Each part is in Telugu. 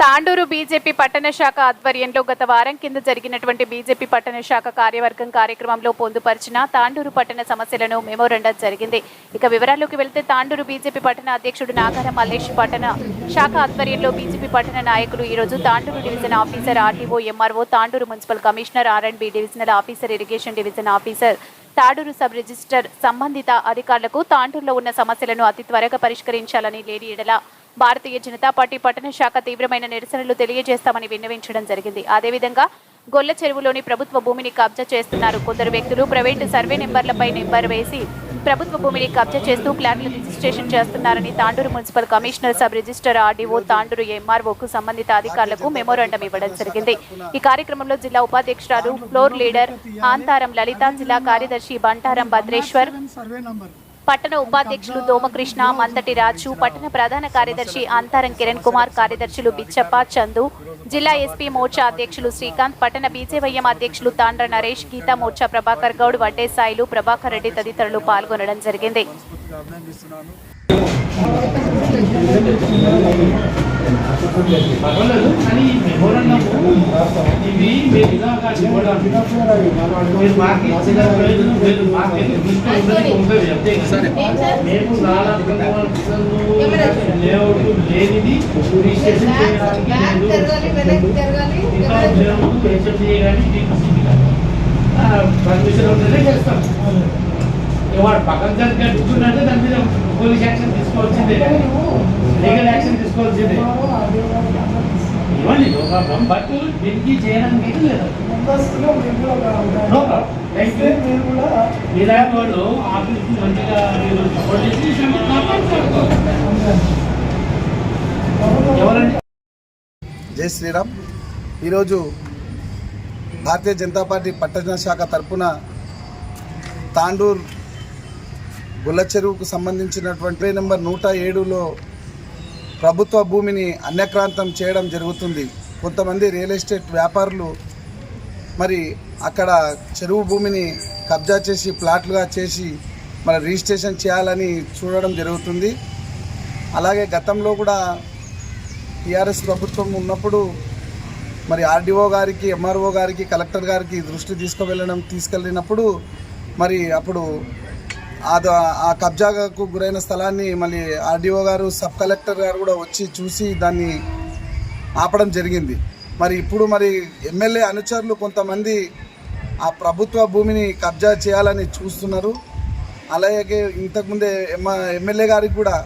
తాండూరు బీజేపీ పట్టణ శాఖ ఆధ్వర్యంలో గత వారం కింద జరిగినటువంటి బీజేపీ పట్టణ శాఖ కార్యవర్గం కార్యక్రమంలో పొందుపరిచిన తాండూరు పట్టణ సమస్యలను మెమోరండం జరిగింది. ఇక వివరాల్లోకి వెళ్తే తాండూరు బీజేపీ పట్టణ అధ్యక్షుడు నాగార మల్లేష్ పట్టణ శాఖ ఆధ్వర్యంలో బీజేపీ పట్టణ నాయకులు ఈరోజు Tandur division officer RTO MRO Tandur municipal commissioner R and B divisional officer irrigation division officer Tadur sub register సంబంధిత అధికారులకు తాండూరులో ఉన్న సమస్యలను అతి త్వరగా పరిష్కరించాలని లేని ఎడల భారతీయ జనతా పార్టీ పట్టణ శాఖ తీవ్రమైన నిరసనలు తెలియజేస్తామని విన్నవించడం జరిగింది. అదేవిధంగా గొల్ల చెరువులోని ప్రభుత్వ భూమిని కబ్జా చేస్తున్నారు. కొందరు వ్యక్తులు ప్రైవేటు సర్వే నెంబర్లపై నెంబర్ వేసి ప్రభుత్వ భూమిని కబ్జా చేస్తూ ప్లాట్లు రిజిస్ట్రేషన్ చేస్తున్నారని Tandur municipal commissioner sub register RDO Tandur ఎంఆర్ఓకు సంబంధిత అధికారులకు మెమోరాండం ఇవ్వడం జరిగింది. ఈ కార్యక్రమంలో జిల్లా ఉపాధ్యక్షురాలు ఫ్లోర్ లీడర్ ఆంతారం లలిత జిల్లా కార్యదర్శి బంటారం భద్రేశ్వర్ పట్టణ ఉపాధ్యక్షులు దోమకృష్ణ మంతటి రాజు పట్టణ ప్రధాన కార్యదర్శి అంతారం కిరణ్ కుమార్ కార్యదర్శులు బిచ్చప్ప చందు జిల్లా ఎస్పీ మోర్చా అధ్యక్షులు శ్రీకాంత్ పట్టణ బీజేవైఎం అధ్యక్షులు తాండ్ర నరేష్ గీతా మోర్చా ప్రభాకర్ గౌడ్ వడ్డేసాయిలు ప్రభాకర్ రెడ్డి తదితరులు పాల్గొనడం జరిగింది. పర్వాలేదు కానీ ఈ ఇది మీరు ఇలాగా ఇవ్వడానికి మీరు మాకు ఇచ్చిన ప్రయోజనం మాకు మేము లేఅవుట్ లేనిది రిజిస్ట్రేషన్ చేయడానికి లేదు పర్మిషన్ ఉంటేనే చేస్తాం వాడు పక్కన దానికి అడుగుతుందంటే దాని మీద పోలీస్ యాక్షన్ తీసుకోవాల్సిందే. లీగల్ యాక్షన్ తీసుకోవాల్సిందే. ఇవ్వండి ఒక బట్ దీనికి చేయడానికి లేదు. నో ఇలాంటి వాళ్ళు ఆఫీస్ మంచిగా మీరు సపోర్ట్ చేసి జై శ్రీరామ్. ఈరోజు భారతీయ జనతా పార్టీ పట్టణ శాఖ తరఫున తాండూర్ గుల్ల చెరువుకు సంబంధించినటువంటి నెంబర్ నూట ఏడులో ప్రభుత్వ భూమిని అన్యక్రాంతం చేయడం జరుగుతుంది. కొంతమంది రియల్ ఎస్టేట్ వ్యాపారులు మరి అక్కడ చెరువు భూమిని కబ్జా చేసి ప్లాట్లుగా చేసి మరి రిజిస్ట్రేషన్ చేయాలని చూడడం జరుగుతుంది. అలాగే గతంలో కూడా టీఆర్ఎస్ ప్రభుత్వం ఉన్నప్పుడు మరి ఆర్డీఓ గారికి ఎంఆర్ఓ గారికి కలెక్టర్ గారికి దృష్టి తీసుకువెళ్ళడం తీసుకెళ్ళినప్పుడు మరి అప్పుడు ఆ కబ్జాకు గురైన స్థలాన్ని మళ్ళీ ఆర్డీఓ గారు సబ్ కలెక్టర్ గారు కూడా వచ్చి చూసి దాన్ని ఆపడం జరిగింది. మరి ఇప్పుడు మరి ఎమ్మెల్యే అనుచరులు కొంతమంది ఆ ప్రభుత్వ భూమిని కబ్జా చేయాలని చూస్తున్నారు. అలాగే ఇంతకుముందే ఎమ్మ ఎమ్మెల్యే గారికి కూడా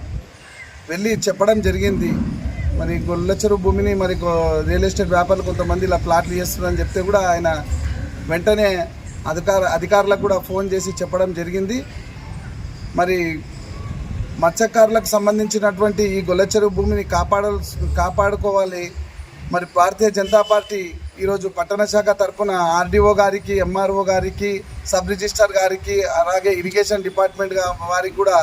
వెళ్ళి చెప్పడం జరిగింది. మరి గొల్లచెరువు భూమిని మరి రియల్ ఎస్టేట్ వ్యాపారులు కొంతమంది ఇలా ప్లాట్లు చేస్తున్నారని చెప్తే కూడా ఆయన వెంటనే అధికార అధికారులకు కూడా ఫోన్ చేసి చెప్పడం జరిగింది. మరి మత్స్యకారులకు సంబంధించినటువంటి ఈ గొల్లచెరువు భూమిని కాపాడ కాపాడుకోవాలి. మరి భారతీయ జనతా పార్టీ ఈరోజు పట్టణ శాఖ తరఫున ఆర్డీఓ గారికి ఎంఆర్ఓ గారికి సబ్ రిజిస్టర్ గారికి అలాగే ఇరిగేషన్ డిపార్ట్మెంట్ వారికి కూడా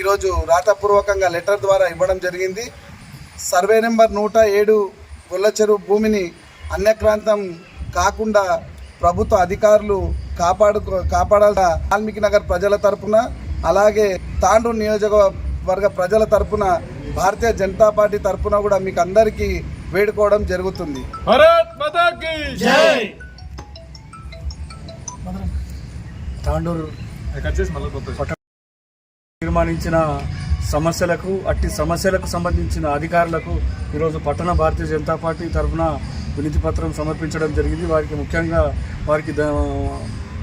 ఈరోజు రాతపూర్వకంగా లెటర్ ద్వారా ఇవ్వడం జరిగింది. సర్వే నెంబర్ నూట ఏడు గొల్లచెరువు భూమిని అన్యక్రాంతం కాకుండా ప్రభుత్వ అధికారులు కాపాడు కాపాడాల వాల్మీకి నగర్ ప్రజల తరపున అలాగే తాండూరు నియోజకవర్గ ప్రజల తరపున భారతీయ జనతా పార్టీ తరపున కూడా మీకు అందరికీ వేడుకోవడం జరుగుతుంది. తాండూరు సమస్యలకు అట్టి సమస్యలకు సంబంధించిన అధికారులకు ఈరోజు పట్టణ భారతీయ జనతా పార్టీ తరఫున వినతి పత్రం సమర్పించడం జరిగింది. వారికి ముఖ్యంగా వారికి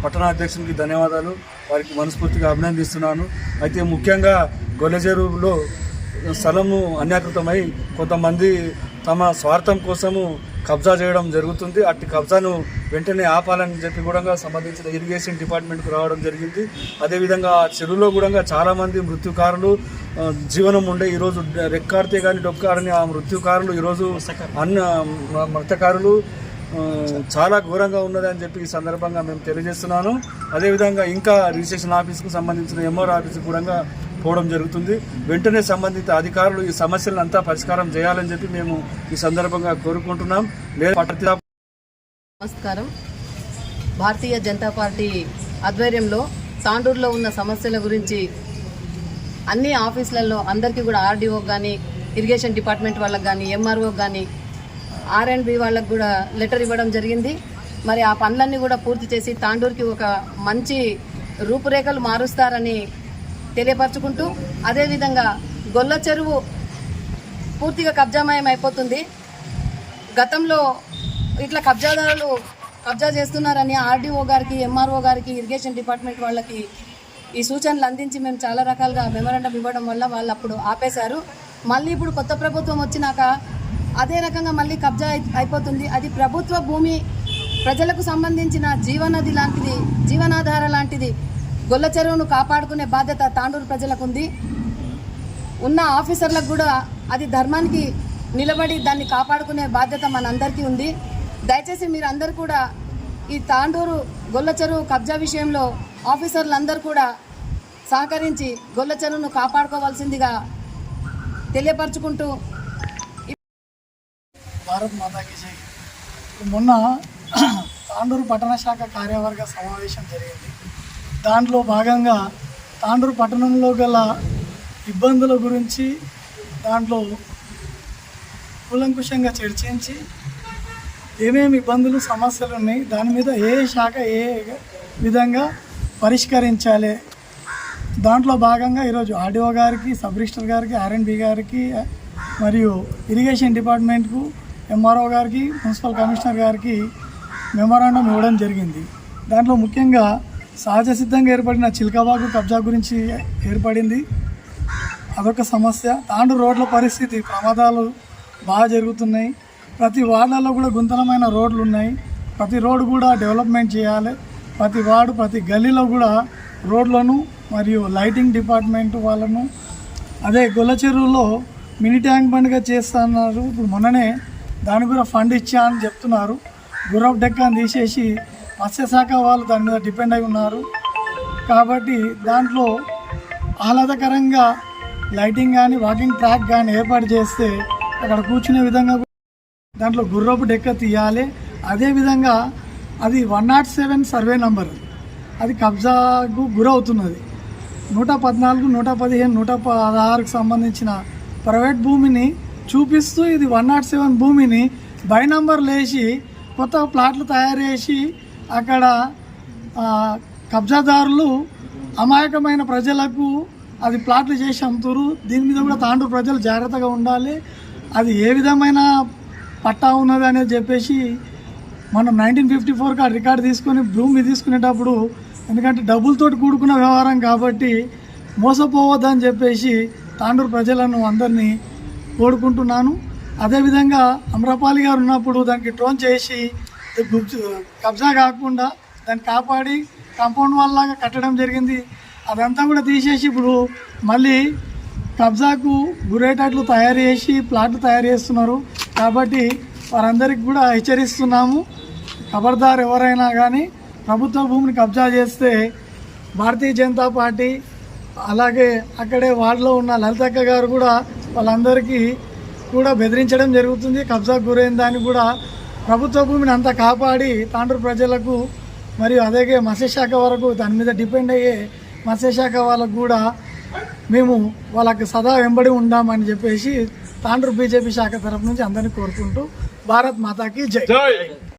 పట్టణాధ్యక్షునికి పట్టణ అధ్యక్షునికి ధన్యవాదాలు. వారికి మనస్ఫూర్తిగా అభినందిస్తున్నాను. అయితే ముఖ్యంగా గొల్లచెరువులో స్థలము అన్యాకృతమై కొంతమంది తమ స్వార్థం కోసము కబ్జా చేయడం జరుగుతుంది. అట్టి కబ్జాను వెంటనే ఆపాలని చెప్పి కూడా సంబంధించిన ఇరిగేషన్ డిపార్ట్మెంట్కు రావడం జరిగింది. అదేవిధంగా ఆ చెరువులో కూడా చాలామంది మృత్యుకారులు జీవనం ఉండే ఈరోజు రెక్కాడితే కానీ డొక్కాడని ఆ మృత్యుకారులు ఈరోజు అన్న మృతకారులు చాలా ఘోరంగా ఉన్నదని చెప్పి ఈ సందర్భంగా మేము తెలియజేస్తున్నాను. అదేవిధంగా ఇంకా రిజిస్ట్రేషన్ ఆఫీస్కు సంబంధించిన ఎంఆర్ ఆఫీస్కి కూడా పోవడం జరుగుతుంది. వెంటనే సంబంధిత అధికారులు ఈ సమస్యలను అంతా పరిష్కారం చేయాలని చెప్పి మేము ఈ సందర్భంగా కోరుకుంటున్నాం. లేదా నమస్కారం. భారతీయ జనతా పార్టీ ఆధ్వర్యంలో తాండూరులో ఉన్న సమస్యల గురించి అన్ని ఆఫీసులలో అందరికీ కూడా ఆర్డీఓ కానీ ఇరిగేషన్ డిపార్ట్మెంట్ వాళ్ళకి కానీ ఎంఆర్ఓ కానీ ఆర్ అండ్ బి వాళ్ళకు కూడా లెటర్ ఇవ్వడం జరిగింది. మరి ఆ పనులన్నీ కూడా పూర్తి చేసి తాండూరుకి ఒక మంచి రూపురేఖలు మారుస్తారని తెలియపరచుకుంటూ అదేవిధంగా గొల్ల చెరువు పూర్తిగా కబ్జామయం అయిపోతుంది. గతంలో ఇట్లా కబ్జాదారులు కబ్జా చేస్తున్నారని ఆర్డీఓ గారికి ఎంఆర్ఓ గారికి ఇరిగేషన్ డిపార్ట్మెంట్ వాళ్ళకి ఈ సూచనలు అందించి మేము చాలా రకాలుగా మెమరాండం ఇవ్వడం వల్ల వాళ్ళు అప్పుడు ఆపేశారు. మళ్ళీ ఇప్పుడు కొత్త ప్రభుత్వం వచ్చినాక అదే రకంగా మళ్ళీ కబ్జా అయి- అయిపోతుంది. అది ప్రభుత్వ భూమి ప్రజలకు సంబంధించిన జీవనది లాంటిది జీవనాధార లాంటిది. గొల్ల చెరువును కాపాడుకునే బాధ్యత తాండూరు ప్రజలకు ఉంది ఉన్న ఆఫీసర్లకు కూడా అది ధర్మానికి నిలబడి దాన్ని కాపాడుకునే బాధ్యత మనందరికీ ఉంది. దయచేసి మీరు అందరు కూడా ఈ తాండూరు గొల్ల చెరువు కబ్జా విషయంలో ఆఫీసర్లందరూ కూడా సహకరించి గొల్ల చెరువును కాపాడుకోవాల్సిందిగా తెలియపరచుకుంటూ భారత్ మాతాకి జై. మొన్న తాండూరు పట్టణ శాఖ కార్యవర్గ సమావేశం జరిగింది. దాంట్లో భాగంగా తాండూరు పట్టణంలో గల ఇబ్బందుల గురించి దాంట్లో కూలంకుషంగా చర్చించి ఏమేమి ఇబ్బందులు సమస్యలు ఉన్నాయి దాని మీద ఏ శాఖ ఏ విధంగా పరిష్కరించాలి. దాంట్లో భాగంగా ఈరోజు ఆర్డీఓ గారికి సబ్ రిజిస్టర్ గారికి ఆర్ఎండ్బి గారికి మరియు ఇరిగేషన్ డిపార్ట్మెంట్కు ఎంఆర్ఓ గారికి మున్సిపల్ కమిషనర్ గారికి మెమోరాండం ఇవ్వడం జరిగింది. దాంట్లో ముఖ్యంగా సహజ సిద్ధంగా ఏర్పడిన చిల్కబాగు కబ్జా గురించి ఏర్పడింది. అదొక సమస్య. తాండు రోడ్ల పరిస్థితి ప్రమాదాలు బాగా జరుగుతున్నాయి. ప్రతి వార్డులలో కూడా గుంతలమైన రోడ్లు ఉన్నాయి. ప్రతి రోడ్డు కూడా డెవలప్మెంట్ చేయాలి. ప్రతి వార్డు ప్రతి గల్లీలో కూడా రోడ్లను మరియు లైటింగ్ డిపార్ట్మెంట్ వాళ్ళను అదే గొల్ల చెరువులో మినీ ట్యాంక్ బండ్గా చేస్తున్నారు. ఇప్పుడు మొన్ననే దాని కూడా ఫండ్ ఇచ్చా అని చెప్తున్నారు. గుర్రపు డెక్కాన్ని తీసేసి మత్స్యశాఖ వాళ్ళు దాని మీద డిపెండ్ అయి ఉన్నారు. కాబట్టి దాంట్లో ఆహ్లాదకరంగా లైటింగ్ కానీ వాకింగ్ ట్రాక్ కానీ ఏర్పాటు చేస్తే అక్కడ కూర్చునే విధంగా కూడా దాంట్లో గుర్రపు డెక్క తీయాలి. అదేవిధంగా అది one naught seven survey number అది కబ్జాకు గురవుతున్నది. నూట పద్నాలుగు నూట పదిహేను నూట పదహారుకు సంబంధించిన ప్రైవేట్ భూమిని చూపిస్తూ ఇది వన్ నాట్ సెవెన్ భూమిని బై నంబర్లు లేచి కొత్త ప్లాట్లు తయారు చేసి అక్కడ కబ్జాదారులు అమాయకమైన ప్రజలకు అది ప్లాట్లు చేసి అమ్ముతారు. దీని మీద కూడా తాండూరు ప్రజలు జాగ్రత్తగా ఉండాలి. అది ఏ విధమైన పట్టా ఉన్నది అనేది చెప్పేసి మనం నైన్టీన్ ఫిఫ్టీ ఫోర్ కాడ రికార్డు తీసుకొని భూమి తీసుకునేటప్పుడు ఎందుకంటే డబ్బులతోటి కూడుకున్న వ్యవహారం కాబట్టి మోసపోవద్దని చెప్పేసి తాండూరు ప్రజలను అందరినీ కోరుకుంటున్నాను. అదేవిధంగా అమ్రపాలి గారు ఉన్నప్పుడు దానికి ట్రోన్ చేసి కబ్జా కాకుండా దాన్ని కాపాడి కాంపౌండ్ వాల్ లాగా కట్టడం జరిగింది. అదంతా కూడా తీసేసి ఇప్పుడు మళ్ళీ కబ్జాకు గురేటట్లు తయారు చేసి ప్లాట్లు తయారు చేస్తున్నారు. కాబట్టి వారందరికీ కూడా హెచ్చరిస్తున్నాము. ఖబర్దార్ ఎవరైనా కానీ ప్రభుత్వ భూమిని కబ్జా చేస్తే భారతీయ జనతా పార్టీ అలాగే అక్కడే వార్డులో ఉన్న లలితక్క గారు కూడా వాళ్ళందరికీ కూడా బెదిరించడం జరుగుతుంది. కబ్జాకు గురైన దాన్ని కూడా ప్రభుత్వ భూమిని అంతా కాపాడి తాండ్రు ప్రజలకు మరియు అలాగే మత్స్యశాఖ వరకు దాని మీద డిపెండ్ అయ్యే మత్స్యశాఖ వాళ్ళకు కూడా మేము వాళ్ళకి సదా వెంబడి ఉండామని చెప్పేసి తాండ్రు బీజేపీ శాఖ తరఫు నుంచి అందరినీ కోరుకుంటూ భారత్ మాతాకి జై. జై.